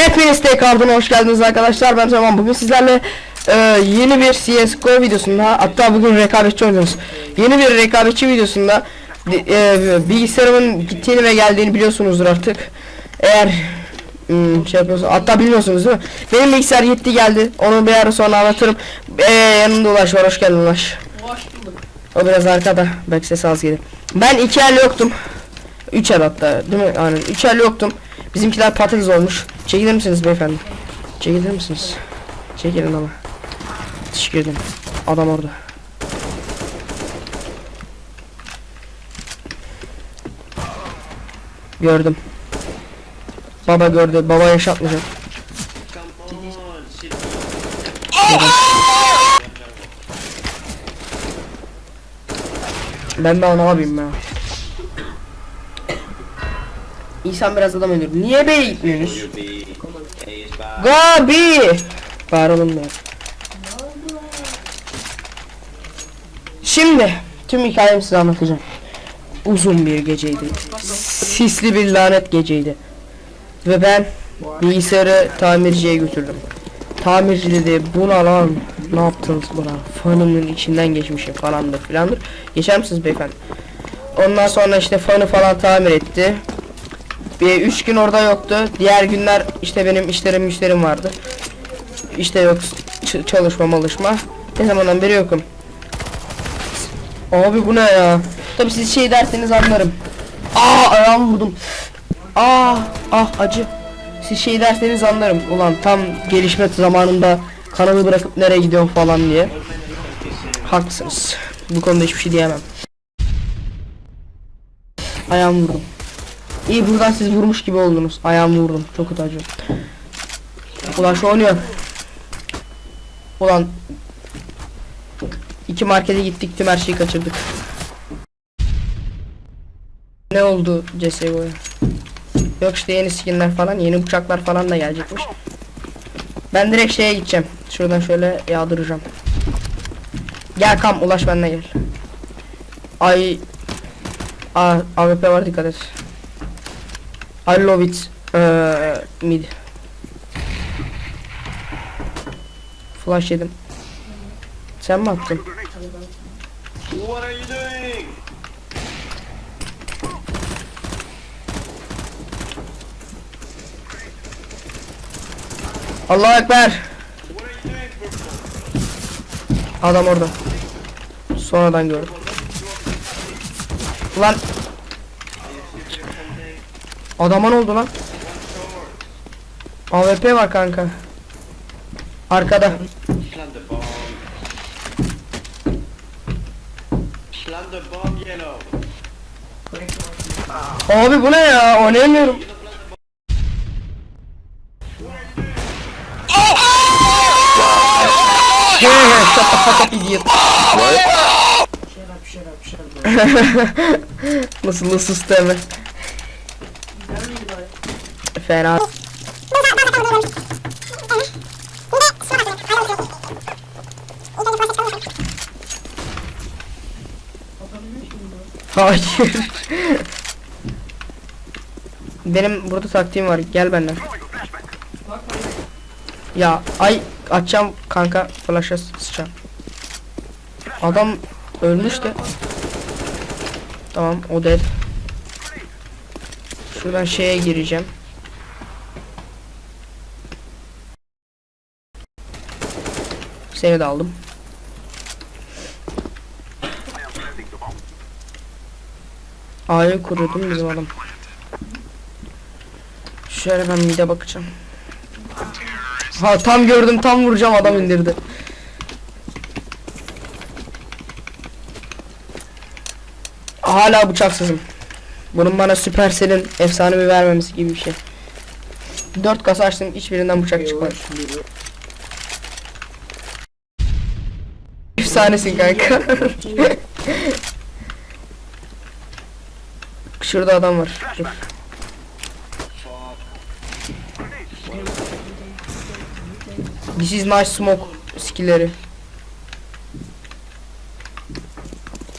Hepiniz tekrardan hoş geldiniz arkadaşlar. Ben Zaman. Bugün sizlerle e, yeni bir CSGO videosunda hatta bugün rekabetçi oynuyoruz. Yeni bir rekabetçi videosunda e, bilgisayarımın gittiğini ve geldiğini biliyorsunuzdur artık. Eğer hmm, şey yapıyorsunuz hatta bilmiyorsunuz değil mi? Benim bilgisayar gitti geldi. Onu bir ara sonra anlatırım. E, yanında Ulaş var. Hoş geldin Ulaş. Hoş bulduk. O biraz arkada. Belki ses az gelir. Ben iki el yoktum. Üç el hatta değil mi? Aynen. Üç el yoktum. Bizimkiler patates olmuş. Çekilir misiniz beyefendi? Çekilir misiniz? Çekilin ama. Teşekkür ederim. Adam orada. Gördüm. Baba gördü. Baba yaşatmayacak. Ben de ne yapayım ya? İnsan biraz adam ölür. Niye B'ye gitmiyorsunuz? Go B! Bağıralım ya. Şimdi tüm hikayemi size anlatacağım. Uzun bir geceydi. Sisli bir lanet geceydi. Ve ben bilgisayarı tamirciye götürdüm. Tamirci dedi buna lan ne yaptınız buna fanımın içinden geçmişim falandır filandır. Geçer misiniz beyefendi? Ondan sonra işte fanı falan tamir etti. Bir üç gün orada yoktu. Diğer günler işte benim işlerim müşterim vardı. İşte yok çalışma malışma. Ne zamandan beri yokum. Abi bu ne ya? Tabi siz şey derseniz anlarım. Aa ayağımı vurdum. Aa ah acı. Siz şey derseniz anlarım. Ulan tam gelişme zamanında kanalı bırakıp nereye gidiyorsun falan diye. Haklısınız. Bu konuda hiçbir şey diyemem. Ayağımı vurdum. İyi buradan siz vurmuş gibi oldunuz. Ayağımı vurdum. Çok kötü. Ulan şu oynuyor. Ulan iki markete gittik tüm her şeyi kaçırdık. Ne oldu CSGO'ya? Yok işte yeni skinler falan, yeni bıçaklar falan da gelecekmiş. Ben direkt şeye gideceğim. Şuradan şöyle yağdıracağım. Gel kam ulaş benimle gel. Ay A AWP var dikkat et. İt. Ee, mid. Flash yedim. Sen mi attın? Allahu Ekber. Adam orada. Sonradan gördüm. Ulan. Adama ne oldu lan? AWP var kanka. Arkada. Abi bu ne ya? Oynayamıyorum. Hey, hey, shut the fuck up idiot. Nasıl nasıl sistemi? Fena. Hayır. Benim burada taktiğim var. Gel benden. Ya ay açacağım kanka flash'a sıçacağım. Adam ölmüş de. Tamam o dead. Şuradan şeye gireceğim. Seni de aldım. A'yı kurudum bizim adam. Şöyle ben mide bakacağım. Ha tam gördüm tam vuracağım adam indirdi. Hala bıçaksızım. Bunun bana Supercell'in efsanevi vermemesi gibi bir şey. 4 kasa açtım hiçbirinden bıçak çıkmadı. Efsanesin kanka. Şurada adam var. Dur. This is my smoke skill'leri.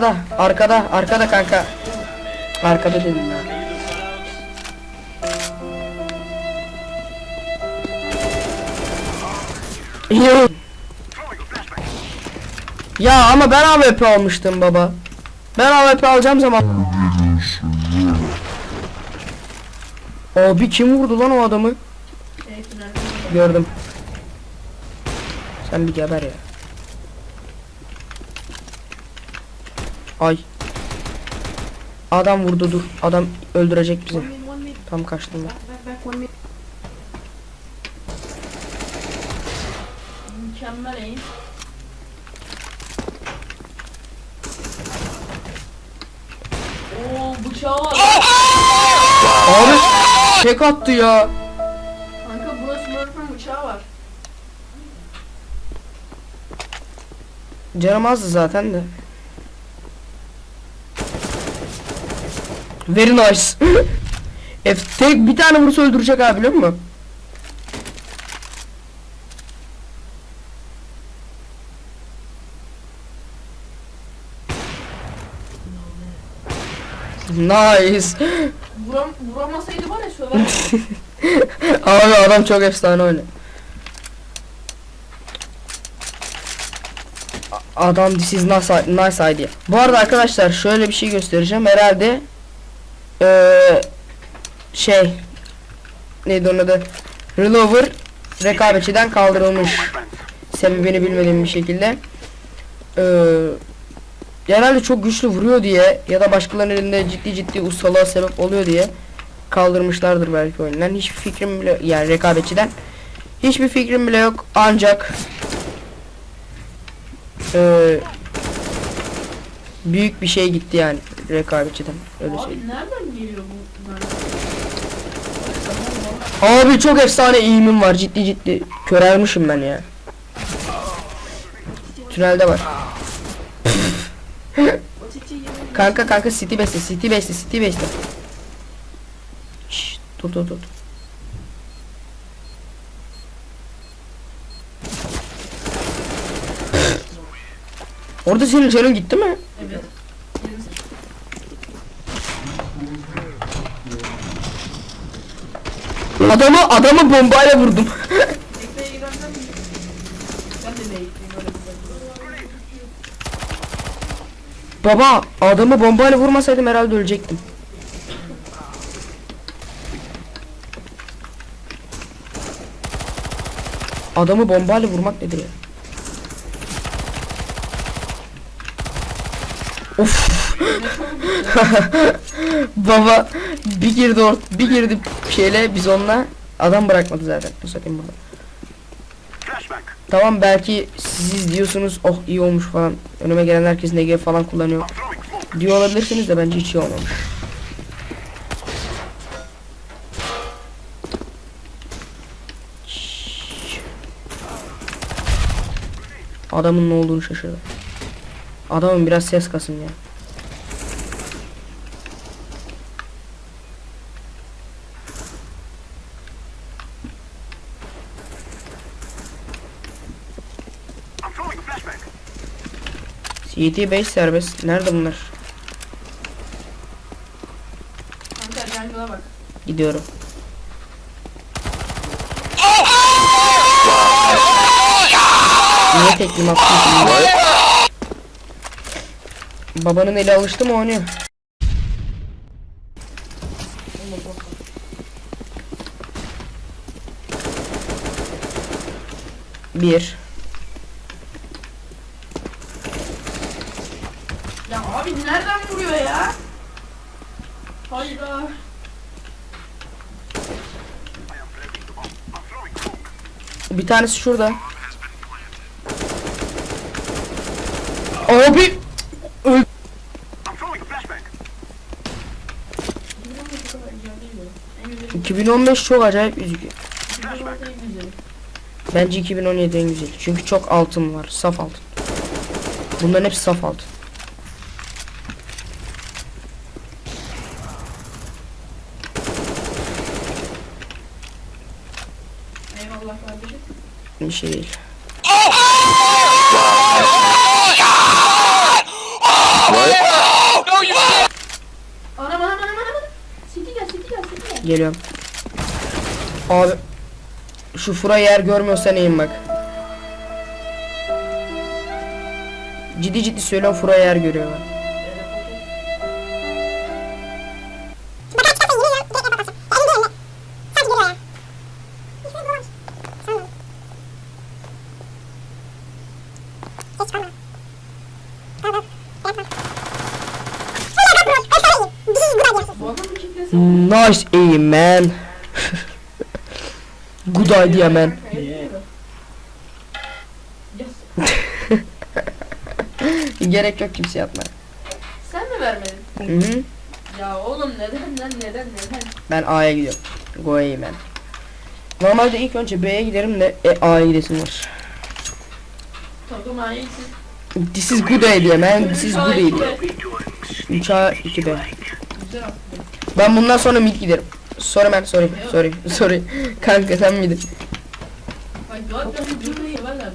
Da arkada arkada kanka. Arkada dedim ya. Yok. Ya ama ben AWP almıştım baba. Ben AWP alacağım zaman. Abi kim vurdu lan o adamı? Gördüm. Sen bir geber ya. Ay. Adam vurdu dur. Adam öldürecek bizi. Tam kaçtım ben. Mükemmel aim. Oo bıçağı var. Abi tek attı ya. Kanka burası Smurf'un bıçağı var. Canım azdı zaten de. Very nice. F tek bir tane vursa öldürecek abi biliyor musun? Nice. Vuram, vuramasaydı var ya söver. Abi adam çok efsane oynuyor. Adam this is nice, nice idea. Bu arada arkadaşlar şöyle bir şey göstereceğim. Herhalde eee şey neydi onun adı? Relover rekabetçiden kaldırılmış. Sebebini bilmediğim bir şekilde. Eee herhalde çok güçlü vuruyor diye ya da başkalarının elinde ciddi ciddi ustalığa sebep oluyor diye kaldırmışlardır belki oyundan. Hiçbir fikrim bile yani rekabetçiden hiçbir fikrim bile yok ancak eee, büyük bir şey gitti yani rekabetçiden öyle Abi söyleyeyim. nereden geliyor bu? Abi çok efsane eğimim var ciddi ciddi körelmişim ben ya. Tünelde var. Kanka kanka city beste city beste city beste. Şşş dur dur dur. Orada senin canın gitti mi? Evet. Adamı adamı bombayla vurdum. Ekmeğe girersen ben de bekleyeyim öyle güzel. Baba adamı bombayla vurmasaydım herhalde ölecektim. Adamı bombayla vurmak nedir ya? Of. Baba bir girdi or bir girdi şeyle biz onunla adam bırakmadı zaten. Bu satayım burada. Tamam belki siz izliyorsunuz oh iyi olmuş falan. Önüme gelen herkes NG falan kullanıyor. Diyor olabilirsiniz de bence hiç iyi olmamış. Adamın ne olduğunu şaşırdım. Adamın biraz ses kasın ya. CT 5 serbest. Nerede bunlar? Kanka jungle'a bak. Gidiyorum. Niye teklim attın? Babanın eli alıştı mı oynuyor? Bir. Ya abi nereden vuruyor ya? Hayda. Bir tanesi şurada. Abi öl 2015 çok acayip üzücü. Bence 2017 en güzel. Çünkü çok altın var. Saf altın. Bunların hepsi saf altın. bir şey değil. Geliyorum. Abi şu fura yer görmüyorsan eğin bak. Ciddi ciddi söylüyorum fura yer görüyor. Nice aim man. Good idea man. Yes. Gerek yok kimse yapmaya. Sen mi vermedin? Hı hı. Ya oğlum neden lan neden neden? Ben A'ya gidiyorum. Go A'ya ben. Normalde ilk önce B'ye giderim de e, A'ya gidesim var. Takım. This is good idea man. This is good idea. 3 A 2 B. Güzel aslında. Ben bundan sonra mid giderim. Sorry man sorry sorry sorry. Kanka sen severler.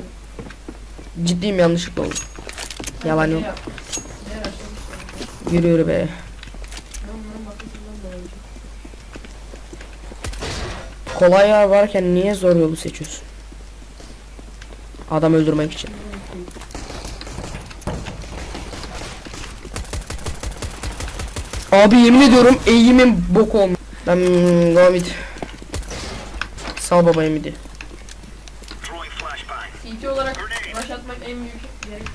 Ciddiyim yanlışlıkla oldu. Yalan yok. Yürü yürü be. Ben. Kolay yer varken niye zor yolu seçiyorsun? Adam öldürmek için. Abi yemin ediyorum eğimin bok olmuş. Ben go mid. Sal babaya midi. CT olarak rush atmak en büyük gerektir.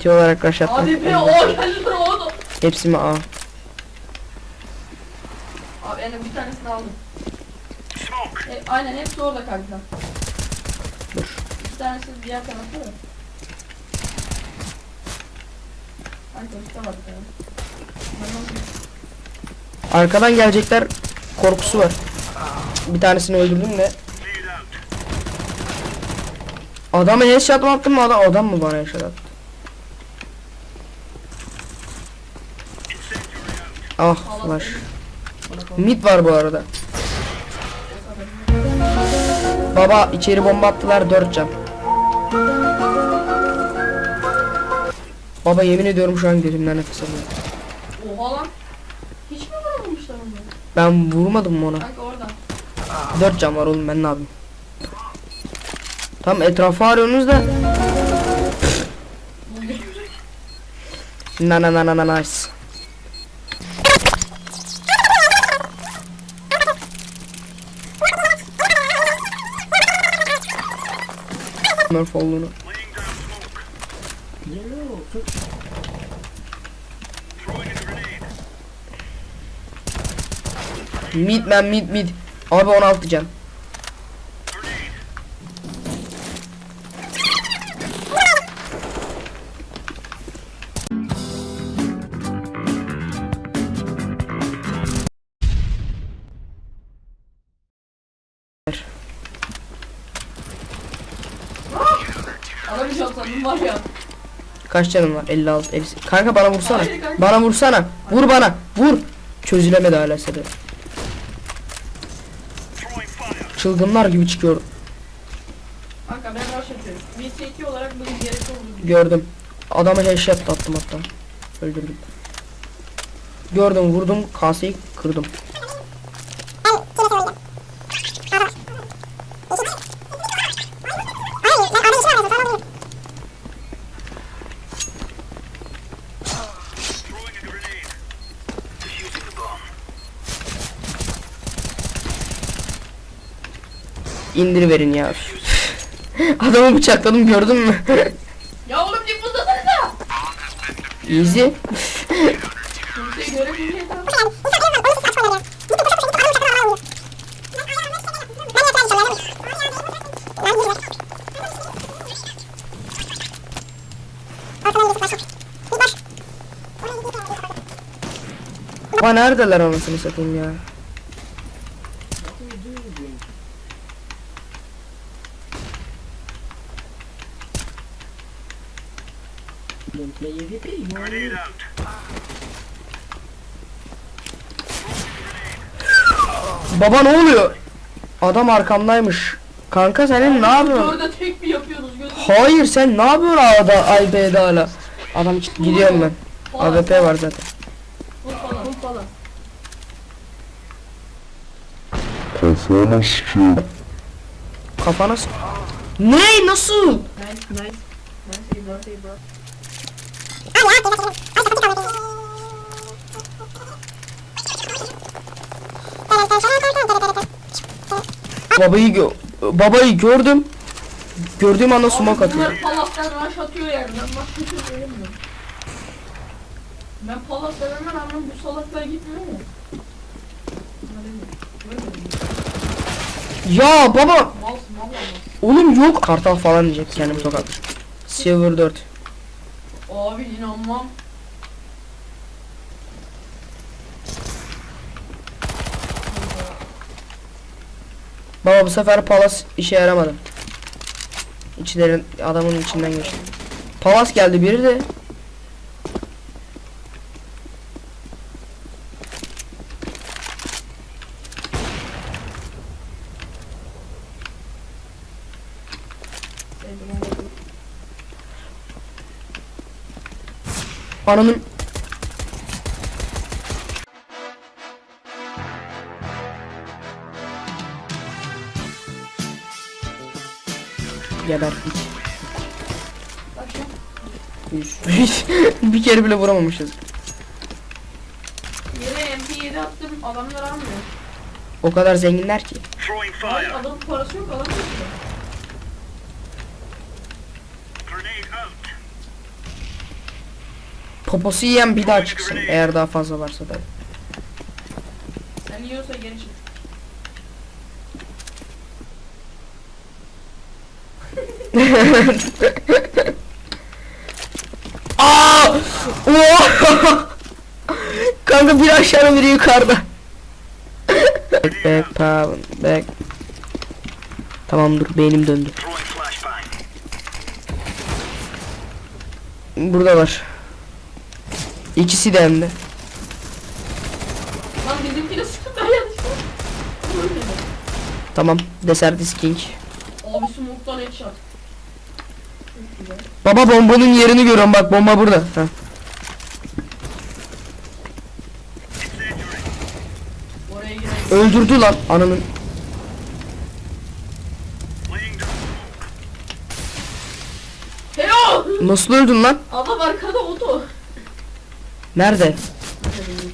CT olarak rush atmak. Abi be o geldi o. Hepsi mi A? Abi en bir tanesini aldım. E, aynen hepsi orada kanka. Dur. Bir tanesi diğer tarafta da. Kanka üstte bak ya. Ben onu- Arkadan gelecekler korkusu var. Bir tanesini öldürdüm de. Adamı headshot mı attım mı adam, adam mı bana headshot attı? Ah flash. Mid var bu arada. Baba içeri bomba attılar 4 can. Baba yemin ediyorum şu an gözümden nefes alıyorum. Oha lan. Hiç mi vuramamışlar onu? Ben vurmadım mı ona? Kanka orada. 4 can var oğlum ben ne yapayım? Tam etrafı arıyorsunuz da. Na na na na na nice. Murph olduğunu. Mid man mid mid. Abi 16 can. Şey sandım var ya. Kaç canım var? 56 50. Kanka bana vursana. Hayır kanka. Bana vursana. Vur bana. Vur. Çözülemedi hala seni. Çılgınlar gibi çıkıyor. Kanka ben rush atıyorum. VT2 olarak bunun gerekli olduğunu Gördüm. Adamı headshot attım hatta. Öldürdüm. Gördüm vurdum kaseyi kırdım. İndir verin ya. Adamı bıçakladım gördün mü? Ya oğlum dip uzatsanıza. Easy. Ama neredeler anasını satayım ya? Baba ne oluyor? Adam arkamdaymış. Kanka senin ne yapıyorsun? Orada tek bir yapıyorsunuz gözüm. Hayır sen ne yapıyorsun A'da ay B'de hala? Adam çıktı gidiyorum ben. AWP var zaten. Vur falan. Vur falan. Kafana sıkıyor. Kafana s- Ne nasıl? Nice nice. Nice, bro, hey, bro. Babayı gö babayı gördüm. Gördüğüm anda smoke atıyor. Bunlar palastan rush atıyor yani. Ben başka bir şey. Ben rağmen bu salaklar gitmiyor mu? Ya baba oğlum yok. Kartal falan diyecek kendim tokat. Silver 4. Abi inanmam. Baba bu sefer palas işe yaramadı. İçlerin adamın içinden geçti. Palas geldi biri de. Ananın Geberttik. Başla. Üç. bir kere bile vuramamışız. Yere MP7 attım adamlar almıyor. O kadar zenginler ki. Hayır adamın parası yok alamıyor ki. Poposu yiyen bir daha çıksın. Eğer daha fazla varsa da. Sen yiyorsa geri çık. Aa! Oo! Kanka bir aşağıda biri yukarıda. back back power back. Tamam dur beynim döndü. Burada var. İkisi de hem de. Lan bizimkine sıkıntı yanlışlıkla. Tamam. Desert is king. Abi smoke'tan headshot. Baba bombanın yerini görüyorum bak bomba burada. Heh. Öldürdü lan ananın. Nasıl öldün lan? Adam arkada oto. Nerede?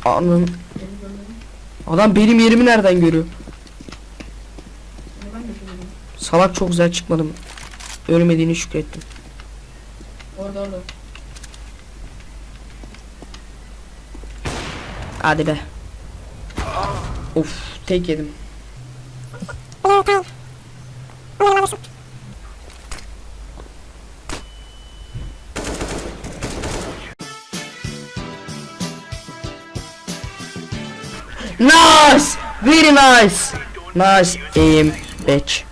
Anın. Adam benim yerimi nereden görüyor? Ben de söyledim. Salak çok güzel çıkmadım. Ölmediğini şükrettim. Orada orada. Hadi be. Of tek yedim. Nice! Very nice! Nice aim bitch.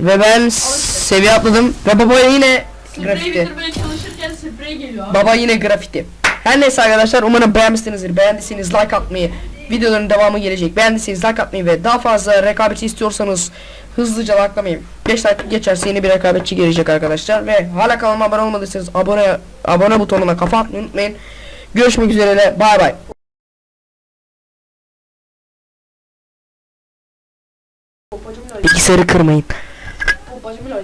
Ve ben seviye atladım ve baba yine Sprey grafiti. bitirmeye çalışırken sprey geliyor abi. Baba yine grafiti. Her neyse arkadaşlar umarım beğenmişsinizdir. Beğendiyseniz like atmayı, videoların devamı gelecek. Beğendiyseniz like atmayı ve daha fazla rekabetçi istiyorsanız hızlıca likelamayın. 5 dakika geçerse yeni bir rekabetçi gelecek arkadaşlar. Ve hala kanalıma abone olmadıysanız abone abone butonuna kafa atmayı unutmayın. Görüşmek üzere. Bay bay. Bilgisayarı kırmayın. Popacım loy.